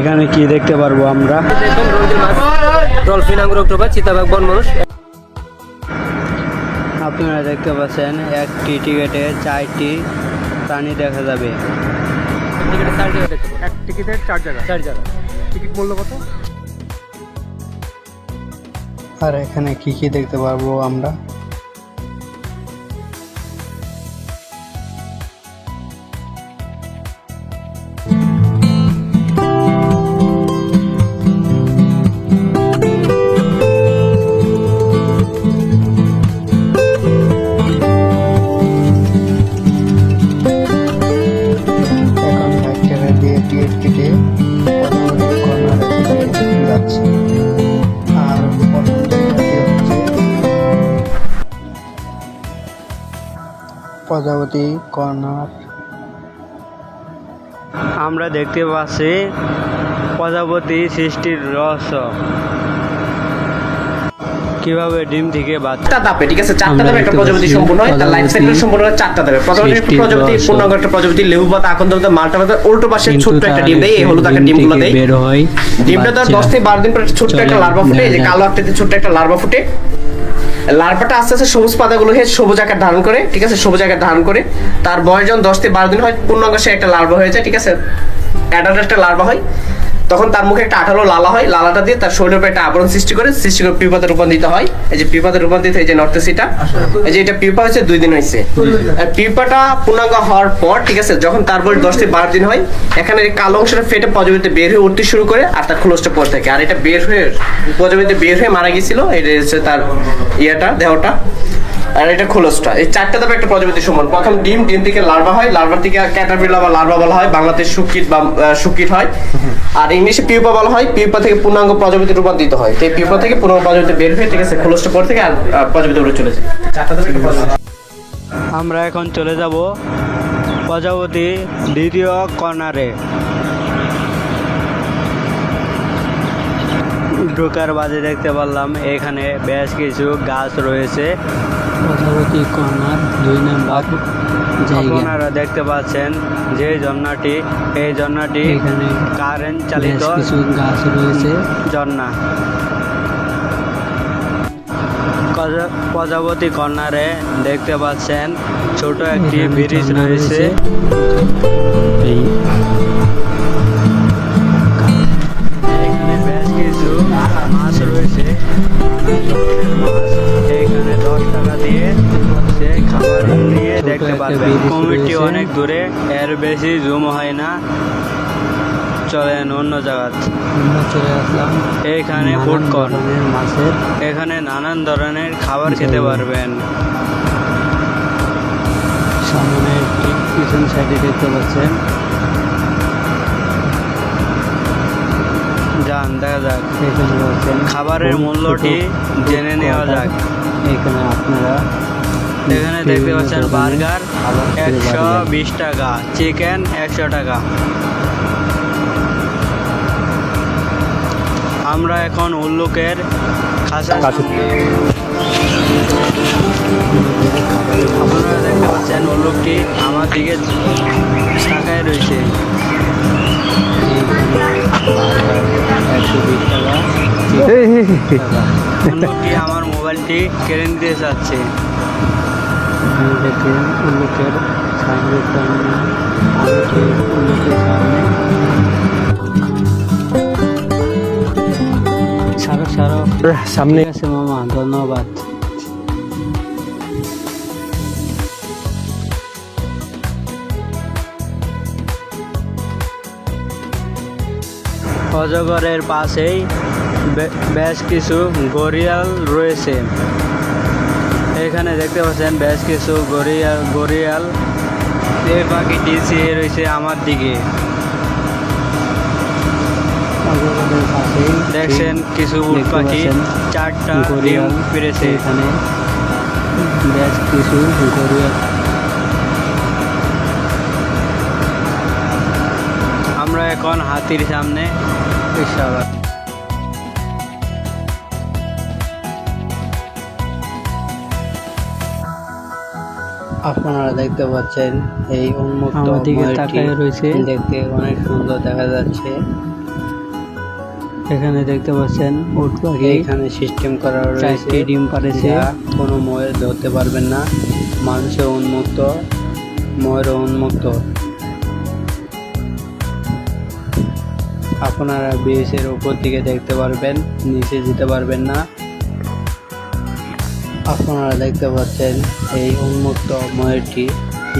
এখানে কি দেখতে পারব আমরা? ডলফিন চিতাবাঘ আপনারা দেখতে পাচ্ছেন একটি টিকিটে চারটি প্রাণী দেখা যাবে। টিকিটে চার জায়গা দেখতে পাবেন। এক টিকিটের চার জায়গা? চার জায়গা। টিকিট মূল্য কত? আর এখানে কি কি দেখতে পারব আমরা? প্রজাপতি কর্নার আমরা দেখতে পাচ্ছি প্রজাপতি সৃষ্টির রহস্য। কীভাবে ডিম থেকে বাচ্চা ধাপে ঠিক আছে? চারটা ধাপে একটা প্রজাপতি সম্পূর্ণ হয় তার লাইফ সাইকেল সম্পূর্ণ হয় চারটা ধাপে। প্রজাপতি প্রজাপতি। পূর্ণাঙ্গ একটা প্রজাপতি লেবু পাতা আকন্দ পাতা মালটা পাতা উল্টো পাশে ছোট্ট একটা ডিম দেয় এই হলুদ আকার ডিমগুলো দেয় বের হয় ডিমটা তো দশ থেকে বারো দিন পরে ছোট্ট একটা লার্ভা ফুটে এই যে কালো আকৃতির ছোট্ট একটা লার্ভা ফুটে। লার্ভাটা আস্তে আস্তে সবুজ পাতাগুলো হয়ে সবুজ আকার ধারণ করে, ঠিক আছে? সবুজ আকার ধারণ করে। তার বয়স যখন দশ থেকে বারো দিন হয়, পূর্ণাঙ্গ সে একটা লার্ভা হয়ে যায়, ঠিক আছে? অ্যাডাল্ট একটা লার্ভা হয়। তখন তার মুখে একটা আঠালো লালা হয়। লালাটা দিয়ে তার শরীরের উপর একটা আবরণ সৃষ্টি করে সৃষ্টি করে পিপাতে রূপান্তরিত হয়। এই যে পিপাতে রূপান্তরিত এই যে নর্থেসিটা এই যে এটা পিপা হচ্ছে দুই দিন হয়েছে। আর পিপাটা পূর্ণাঙ্গ হওয়ার পর ঠিক আছে যখন তার বয়স দশ থেকে বারো দিন হয় এখানে কালো অংশটা ফেটে প্রজাপতিতে বের হয়ে উঠতে শুরু করে আর তার খোলসটা পড়ে থাকে। আর এটা বের হয়ে প্রজাপতিতে বের হয়ে মারা গেছিল এটা হচ্ছে তার ইয়েটা দেহটা। আর এটা খোলসটা। এই চারটা ধাপে একটা প্রজাপতি সমান। প্রথম ডিম ডিম থেকে লার্ভা হয়। লার্ভা থেকে ক্যাটারপিলা বা লার্ভা বলা হয়। বাংলাতে সুকিট বা সুকিট হয়। আর ইংলিশে পিউপা বলা হয়। পিউপা থেকে পূর্ণাঙ্গ প্রজাপতি রূপান্তরিত হয়। তো পিউপা থেকে পূর্ণাঙ্গ প্রজাপতি বের হয়ে ঠিক আছে, খোলসটা পর থেকে আর প্রজাপতি উড়ে চলে যায়। আমরা এখন চলে যাব প্রজাপতি দ্বিতীয় কর্নারে। ঢোকার বাজে দেখতে পারলাম। এখানে বেশ কিছু গাছ রয়েছে। প্রজাপতি কর্নার দুই নাম্বার আপনারা দেখতে পাচ্ছেন যে ঝর্ণাটি এই ঝর্ণাটি এখানে কারেন্ট চালিত কিছু গাছ রয়েছে। ঝর্ণা। প্রজাপতি কর্নারে দেখতে পাচ্ছেন ছোট একটি ব্রিজ রয়েছে। এই এখানে বেশ কিছু মাছ রয়েছে। মাছ কমিটি অনেক দূরে এর বেশি জুম হয় না। চলেন অন্য জায়গা চলে আসলাম এখানে ফুড ধরনের মাছের এখানে নানান ধরনের খাবার খেতে পারবেন। সামনে ঠিক পিছন সাইডে দেখতে পাচ্ছেন। যান দেখা যাক। এখানে খাবারের মূল্যটি জেনে নেওয়া যাক। এখানে আপনারা এখানে দেখতে পাচ্ছেন বার্গার একশো বিশ টাকা চিকেন একশো টাকা। আমরা এখন উল্লুকের খাসা আপনারা দেখতে পাচ্ছেন উল্লুকটি আমার দিকে শাখায় রয়েছে। উল্লুকটি আমার মোবাইলটি কেড়ে নিতে চাচ্ছে। কারণে সারো সারো সামনে আছে মামা ধন্যবাদ। অজগরের পাশেই বেশ কিছু গরিয়াল রয়েছে। এখানে দেখতে পাচ্ছেন বেশ কিছু গরিয়াল গরিয়াল এই পাখিটি চেয়ে রয়েছে আমার দিকে। দেখছেন কিছু উট পাখি চারটা ডিম পেরেছে। এখানে। বেশ কিছু গরিয়াল আমরা এখন হাতির সামনে ইশারা আপনারা দেখতে পাচ্ছেন এই উন্মুক্ত দিকে তাকায় রয়েছে। দেখতে অনেক সুন্দর দেখা যাচ্ছে। এখানে দেখতে পাচ্ছেন উট পাখি। এখানে সিস্টেম করা রয়েছে। ডিম পাড়েছে। যা কোনো ময়ের ধরতে পারবেন না। মানুষের উন্মুক্ত ময়ের উন্মুক্ত। আপনারা ব্রিজের উপর দিকে দেখতে পারবেন নিচে যেতে পারবেন না। আপনারা দেখতে পাচ্ছেন এই উন্মুক্ত ময়ূরটি।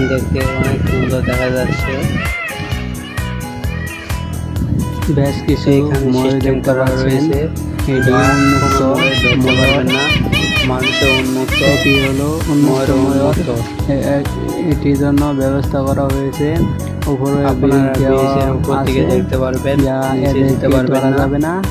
দেখতে অনেক সুন্দর দেখা যাচ্ছে। বেশ কিছু ময়ূর দেখতে করা পাচ্ছেন। রয়েছে এটি উন্মুক্ত ময়ের না। মানুষে উন্মুক্ত। এটি হলো উন্মুক্ত ময়ূর। এটির জন্য ব্যবস্থা করা হয়েছে। উপরে আপনারা দেখতে পারবেন? যা এদের পারবেন যাবে না।